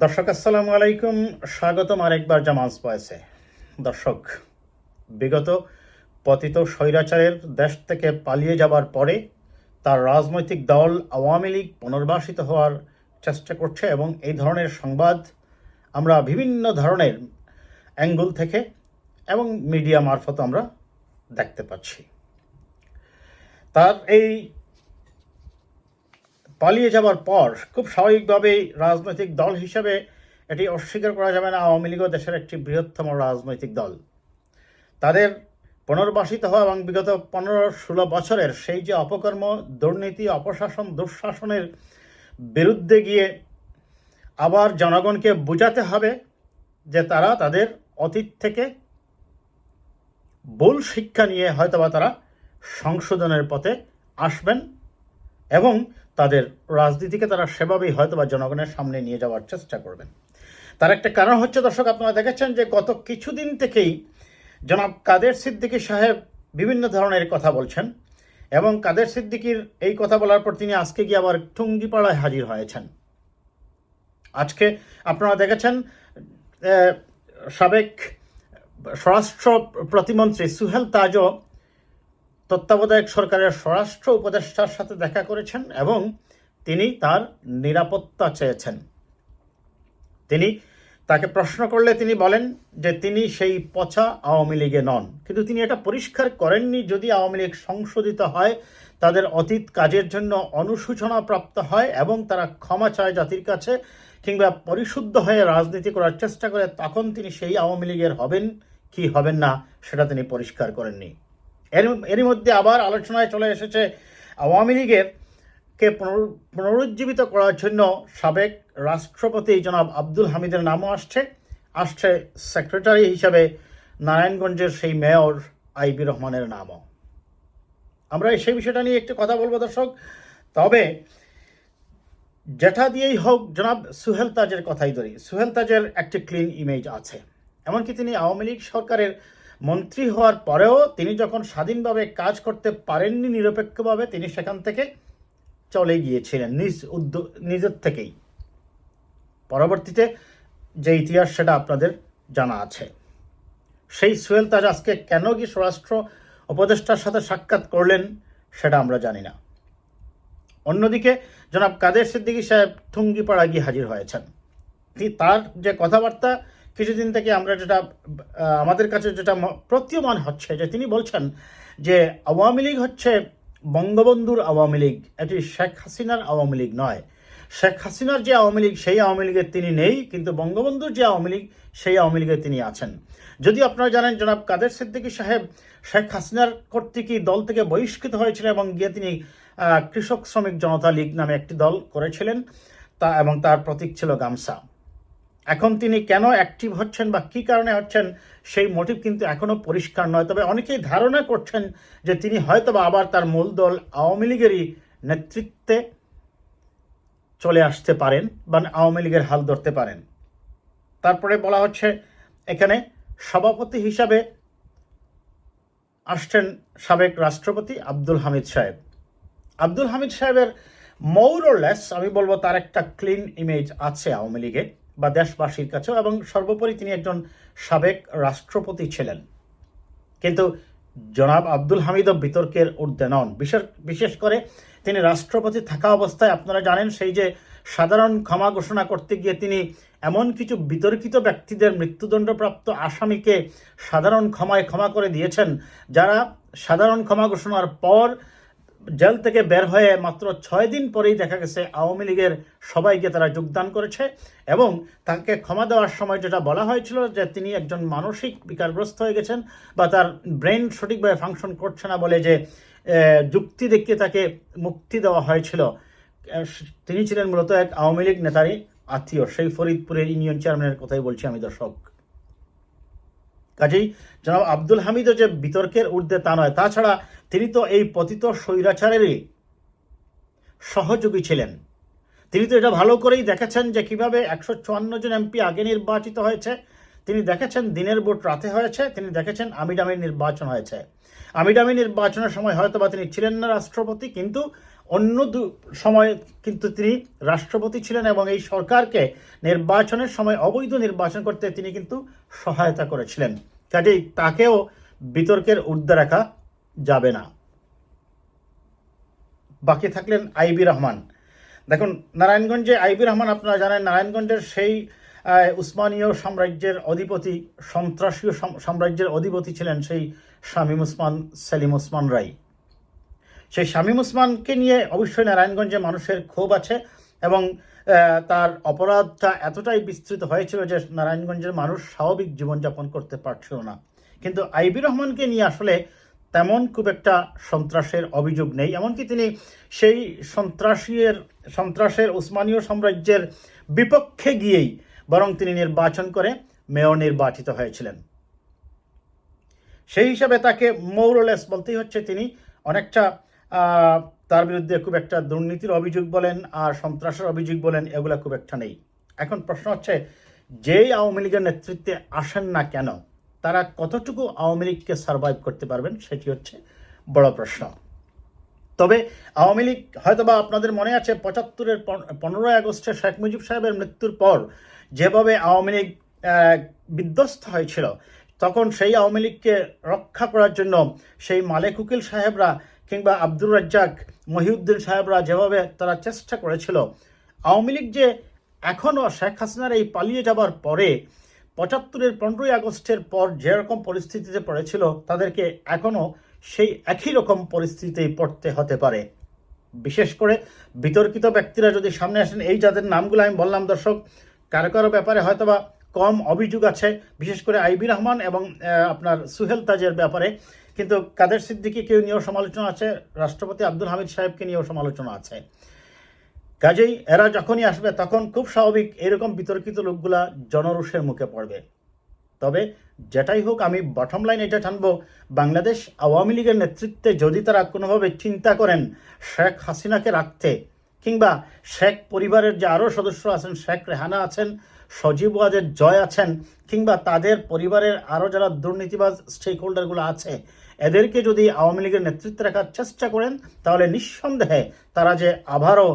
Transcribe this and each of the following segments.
দর্শক, আসসালামু আলাইকুম। স্বাগতম আরেকবার জামাজ বয়সে দর্শক, বিগত পতিত স্বৈরাচারের দেশ থেকে পালিয়ে যাবার পরে তার রাজনৈতিক দল আওয়ামী লীগ পুনর্বাসিত হওয়ার চেষ্টা করছে এবং এই ধরনের সংবাদ আমরা বিভিন্ন ধরনের অ্যাঙ্গেল থেকে এবং মিডিয়া মারফত আমরা দেখতে পাচ্ছি। তার এই পালিয়ে যাবার পর খুব স্বাভাবিকভাবেই রাজনৈতিক দল হিসেবে এটি অস্বীকার করা যাবে না। আওয়ামী লীগও দেশের একটি বৃহত্তম রাজনৈতিক দল। তাদের পুনর্বাসিত হওয়া এবং বিগত পনেরো ষোলো বছরের সেই যে অপকর্ম, দুর্নীতি, অপশাসন, দুঃশাসনের বিরুদ্ধে গিয়ে আবার জনগণকে বোঝাতে হবে যে তারা তাদের অতীত থেকে ভুল শিক্ষা নিয়ে হয়তোবা তারা সংশোধনের পথে আসবেন। এবং তাদের রাজনীতিকে তারা সেভাবেই হয়তো বা জনগণের সামনে নিয়ে যাওয়ার চেষ্টা করবেন। তার একটা কারণ হচ্ছে, দর্শক, আপনারা দেখেছেন যে গত কিছুদিন থেকেই জনাব কাদের সিদ্দিকী সাহেব বিভিন্ন ধরনের কথা বলছেন এবং কাদের সিদ্দিকীর এই কথা বলার পর তিনি আজকে গিয়ে আবার টুঙ্গিপাড়ায় হাজির হয়েছেন। আজকে আপনারা দেখেছেন সাবেক স্বরাষ্ট্র প্রতিমন্ত্রী সুহেল তাজও তত্ত্বাবধায়ক সরকারের স্বরাষ্ট্র উপদেষ্টার সাথে দেখা করেছেন এবং তিনি তার নিরাপত্তা চেয়েছেন। তিনি তাকে প্রশ্ন করলে তিনি বলেন যে তিনি সেই পচা আওয়ামী লীগে নন। কিন্তু তিনি এটা পরিষ্কার করেননি, যদি আওয়ামী লীগ সংশোধিত হয়, তাদের অতীত কাজের জন্য অনুশোচনা প্রাপ্ত হয় এবং তারা ক্ষমা চায় জাতির কাছে কিংবা পরিশুদ্ধ হয়ে রাজনীতি করার চেষ্টা করে, তখন তিনি সেই আওয়ামী লীগের হবেন কি হবেন না, সেটা তিনি পরিষ্কার করেননি। এর, এরই মধ্যে আবার আলোচনায় চলে এসেছে আওয়ামী লীগের কে পুনরু- পুনরুজ্জীবিত করার জন্য সাবেক রাষ্ট্রপতি জনাব আব্দুল হামিদের নামও আসছে। আসছে সেক্রেটারি হিসাবে নারায়ণগঞ্জের সেই মেয়র আইবি রহমানের নামও। আমরা সেই বিষয়টা নিয়ে একটু কথা বলব দর্শক। তবে যেটা দিয়েই হোক, জনাব সুহেল তাজের কথাই ধরি। সুহেল তাজের একটি ক্লিন ইমেজ আছে। এমনকি তিনি আওয়ামী লীগ সরকারের মন্ত্রী হওয়ার পরেও তিনি যখন স্বাধীনভাবে কাজ করতে পারেননি নিরপেক্ষভাবে, তিনি সেখান থেকে চলে গিয়েছিলেন, নিজ উদ্যোগ, নিজের থেকেই। পরবর্তীতে যে ইতিহাস সেটা আপনাদের জানা আছে। সেই সুহেল তাজ আজকে কেন কি স্বরাষ্ট্র উপদেষ্টার সাথে সাক্ষাৎ করলেন সেটা আমরা জানি না। অন্যদিকে জনাব কাদের সিদ্দিকী সাহেব ঠুঙ্গিপাড়া গিয়ে হাজির হয়েছেন। তার যে কথাবার্তা কিছুদিন থেকে আমরা যেটা আমাদের কাছে যেটা প্রতীয়মান হচ্ছে, যে তিনি বলছেন যে আওয়ামী লীগ হচ্ছে বঙ্গবন্ধুর আওয়ামী লীগ, এটি শেখ হাসিনার আওয়ামী লীগ নয়। শেখ হাসিনার যে আওয়ামী লীগ, সেই আওয়ামী লীগের তিনি নেই, কিন্তু বঙ্গবন্ধুর যে আওয়ামী লীগ, সেই আওয়ামী লীগে তিনি আছেন। যদি আপনারা জানেন, জনাব কাদের সিদ্দিকী সাহেব শেখ হাসিনার কর্তৃকই দল থেকে বহিষ্কৃত হয়েছিলেন এবং গিয়ে তিনি কৃষক শ্রমিক জনতা লীগ নামে একটি দল করেছিলেন, তা এবং তার প্রতীক ছিল গামছা। এখন তিনি কেন অ্যাক্টিভ হচ্ছেন বা কী কারণে হচ্ছেন, সেই মোটিভ কিন্তু এখনও পরিষ্কার নয়। তবে অনেকেই ধারণা করছেন যে তিনি হয়তো বা আবার তার মূল দল আওয়ামী লীগেরই নেতৃত্বে চলে আসতে পারেন বা আওয়ামী লীগের হাল ধরতে পারেন। তারপরে বলা হচ্ছে, এখানে সভাপতি হিসাবে আসছেন সাবেক রাষ্ট্রপতি আব্দুল হামিদ সাহেব। আব্দুল হামিদ সাহেবের মৌর মৌরলেস আমি বলব তার একটা ক্লিন ইমেজ আছে আওয়ামী লীগে। বা দেশবাসীর কাছেও এবং সর্বোপরি তিনি একজন সাবেক রাষ্ট্রপতি ছিলেন। কিন্তু জনাব আব্দুল হামিদও বিতর্কের ঊর্ধ্বে নন। বিশেষ বিশেষ করে তিনি রাষ্ট্রপতি থাকা অবস্থায় আপনারা জানেন সেই যে সাধারণ ক্ষমা ঘোষণা করতে গিয়ে তিনি এমন কিছু বিতর্কিত ব্যক্তিদের মৃত্যুদণ্ডপ্রাপ্ত আসামিকে সাধারণ ক্ষমায় ক্ষমা করে দিয়েছেন, যারা সাধারণ ক্ষমা ঘোষণার পর জেল থেকে বের হয়ে মাত্র ছয় দিন পরেই দেখা গেছে আওয়ামী লীগের সবাইকে তারা যোগদান করেছে এবং তাকে ক্ষমা দেওয়ার সময় যেটা বলা হয়েছিল যে তিনি একজন মানসিক বিকারগ্রস্ত হয়ে গেছেন বা তার ব্রেন সঠিকভাবে ফাংশন করছে না বলে যে যুক্তি দেখিয়ে তাকে মুক্তি দেওয়া হয়েছিল। তিনি ছিলেন মূলত এক আওয়ামী লীগ নেতারই আত্মীয়, সেই ফরিদপুরের ইউনিয়ন চেয়ারম্যানের কথাই বলছি আমি, দর্শক। কাজেই জনাব আব্দুল হামিদও যে বিতর্কের ঊর্ধ্বে তা নয়, তাছাড়া তিনি তো এই পতিত স্বৈরাচারেরই সহযোগী ছিলেন। তিনি তো এটা ভালো করেই দেখেছেন যে কীভাবে একশো চুয়ান্ন জন এমপি আগে নির্বাচিত হয়েছে। তিনি দেখেছেন দিনের ভোট রাতে হয়েছে, তিনি দেখেছেন আমিডামির নির্বাচন হয়েছে। আমিডামি নির্বাচনের সময় হয়তো বা তিনি ছিলেন না রাষ্ট্রপতি, কিন্তু অন্য দু- সময় কিন্তু তিনি রাষ্ট্রপতি ছিলেন এবং এই সরকারকে নির্বাচনের সময় অবৈধ নির্বাচন করতে তিনি কিন্তু সহায়তা করেছিলেন। কাজেই তাকেও বিতর্কের ঊর্ধ্বে রাখা যাবে না। বাকি থাকলেন আইবি রহমান। দেখুন, নারায়ণগঞ্জে আইবি রহমান, আপনারা জানেন, নারায়ণগঞ্জের সেই উসমানীয় সাম্রাজ্যের অধিপতি, সন্ত্রাসীয় সাম- সাম্রাজ্যের অধিপতি ছিলেন সেই শামীম উসমান, সেলিম উসমান রাই সেই শামীম ওসমানকে নিয়ে অবশ্যই নারায়ণগঞ্জে মানুষের ক্ষোভ আছে এবং তার অপরাধটা এতটাই বিস্তৃত হয়েছিল যে নারায়ণগঞ্জের মানুষ স্বাভাবিক জীবনযাপন করতে পারছিল না। কিন্তু আইবি রহমানকে নিয়ে আসলে তেমন খুব একটা সন্ত্রাসের অভিযোগ নেই। এমনকি তিনি সেই সন্ত্রাসীর, সন্ত্রাসের উসমানীয় সাম্রাজ্যের বিপক্ষে গিয়েই বরং তিনি নির্বাচন করে মেয়র নির্বাচিত হয়েছিলেন। সেই হিসাবে তাকে মৌরলেস বলতেই হচ্ছে। তিনি অনেকটা তার বিরুদ্ধে খুব একটা দুর্নীতির অভিযোগ বলেন আর সন্ত্রাসের অভিযোগ বলেন, এগুলা খুব একটা নেই। এখন প্রশ্ন হচ্ছে, যেই আওয়ামী লীগের নেতৃত্বে আসেন না কেন, তারা কতটুকু আওয়ামী লীগকে সার্ভাইভ করতে পারবেন সেটি হচ্ছে বড় প্রশ্ন। তবে আওয়ামী লীগ হয়তোবা আপনাদের মনে আছে, পঁচাত্তরের পনেরোই আগস্টে শেখ মুজিব সাহেবের মৃত্যুর পর যেভাবে আওয়ামী লীগ বিধ্বস্ত হয়েছিল, তখন সেই আওয়ামী লীগকে রক্ষা করার জন্য সেই মালেক উকিল সাহেবরা কিংবা আব্দুর রাজ্জাক, মহিউদ্দিন সাহেবরা যেভাবে তারা চেষ্টা করেছিল, আওয়ামী লীগ যে এখনও শেখ হাসিনার এই পালিয়ে যাবার পরে পঁচাত্তরের পনেরোই আগস্টের পর যেরকম পরিস্থিতিতে পড়েছিল, তাদেরকে এখনও সেই একই রকম পরিস্থিতিতেই পড়তে হতে পারে। বিশেষ করে বিতর্কিত ব্যক্তিরা যদি সামনে আসেন, এই যাদের নামগুলো আমি বললাম দর্শক, কারও কারও ব্যাপারে হয়তোবা কম অভিযোগ আছে। বিশেষ করে আইবি রহমান এবং আপনার সুহেল তাজের ব্যাপারে। কিন্তু কাদের সিদ্দিকি কেউ নিয়েও সমালোচনা আছে? রাষ্ট্রপতি আব্দুল হামিদ সাহেবকে নিয়েও সমালোচনা আছে। কাজেই এরা যখনই আসবে, তখন খুব স্বাভাবিক এরকম বিতর্কিত লোকগুলা জনরোষের মুখে পড়বে। তবে যেটাই হোক, আমি বটম লাইন এটা টানবো, বাংলাদেশ আওয়ামী লীগের নেতৃত্বে যদি তারা কোনোভাবে চিন্তা করেন শেখ হাসিনাকে রাখতে, কিংবা শেখ পরিবারের যে আরও সদস্য আছেন, শেখ রেহানা আছেন, সজীব ওয়াজের জয় আছেন, কিংবা তাদের পরিবারের আরও যারা দুর্নীতিবাজ স্টেক হোল্ডারগুলো আছে এদেরকে যদি আওয়ামী লীগের নেতৃত্বে রাখার চেষ্টা করেন, তাহলে নিঃসন্দেহে তারা যে আবারও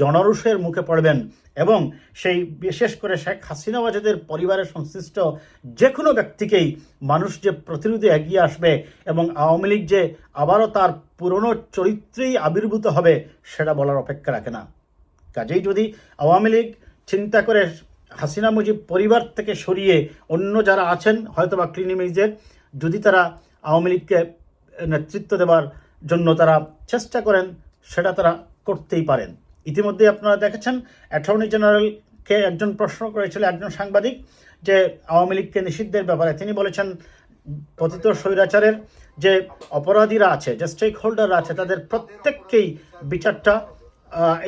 জনরুষের মুখে পড়বেন এবং সেই বিশেষ করে শেখ হাসিনা ওয়াজেদের পরিবারের সংশ্লিষ্ট যে কোনো ব্যক্তিকেই মানুষ যে প্রতিরোধে এগিয়ে আসবে এবং আওয়ামী লীগ যে আবারও তার পুরনো চরিত্রেই আবির্ভূত হবে, সেটা বলার অপেক্ষা রাখে না। কাজেই যদি আওয়ামী লীগ চিন্তা করে হাসিনা মুজিব পরিবার থেকে সরিয়ে অন্য যারা আছেন হয়তো বা ক্লিনিমিজের যদি তারা আওয়ামী লীগকে নেতৃত্ব দেওয়ার জন্য তারা চেষ্টা করেন, সেটা তারা করতেই পারেন। ইতিমধ্যে আপনারা দেখেছেন, অ্যাটর্নি জেনারেলকে একজন প্রশ্ন করেছিল, একজন সাংবাদিক, যে আওয়ামী লীগকে নিষিদ্ধের ব্যাপারে। তিনি বলেছেন পতিত স্বৈরাচারের যে অপরাধীরা আছে, যে স্টেক হোল্ডাররা আছে, তাদের প্রত্যেককেই বিচারটা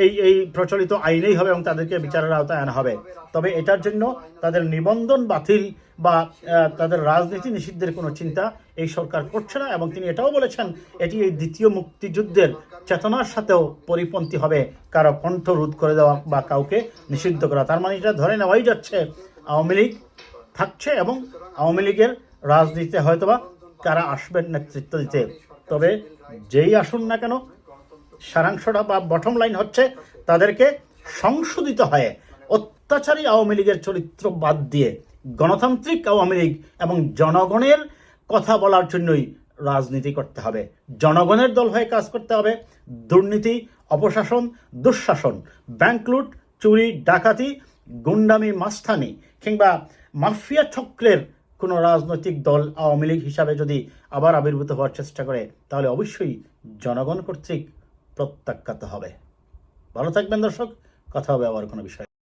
এই এই প্রচলিত আইনেই হবে এবং তাদেরকে বিচারের আওতায় আনা হবে। তবে এটার জন্য তাদের নিবন্ধন বাতিল বা তাদের রাজনীতি নিষিদ্ধের কোনো চিন্তা এই সরকার করছে না এবং তিনি এটাও বলেছেন, এটি এই দ্বিতীয় মুক্তিযুদ্ধের চেতনার সাথেও পরিপন্থী হবে। কারও কণ্ঠ রোধ করে দেওয়া বা কাউকে নিষিদ্ধ করা, তার মানে এটা ধরে নেওয়াই যাচ্ছে, আওয়ামী লীগ থাকছে এবং আওয়ামী লীগের রাজনীতিতে হয়তোবা কারা আসবেন নেতৃত্ব দিতে। তবে যেই আসুন না কেন সারাংশটা বা বটম লাইন হচ্ছে তাদেরকে সংশোধিত হয়ে অত্যাচারী আওয়ামী লীগের চরিত্র বাদ দিয়ে গণতান্ত্রিক আওয়ামী লীগ এবং জনগণের কথা বলার জন্যই রাজনীতি করতে হবে। জনগণের দল হয়ে কাজ করতে হবে। দুর্নীতি, অপশাসন, দুঃশাসন ব্যাংক লুট, চুরি, ডাকাতি, গুন্ডামি, মাস্তানি কিংবা মাফিয়া চক্রের কোনো রাজনৈতিক দল আওয়ামী লীগ হিসাবে যদি আবার আবির্ভূত হওয়ার চেষ্টা করে, তাহলে অবশ্যই জনগণ কর্তৃক প্রত্যাখ্যাত হবে। ভালো থাকবেন দর্শক কথা হবে আবার কোনো বিষয়।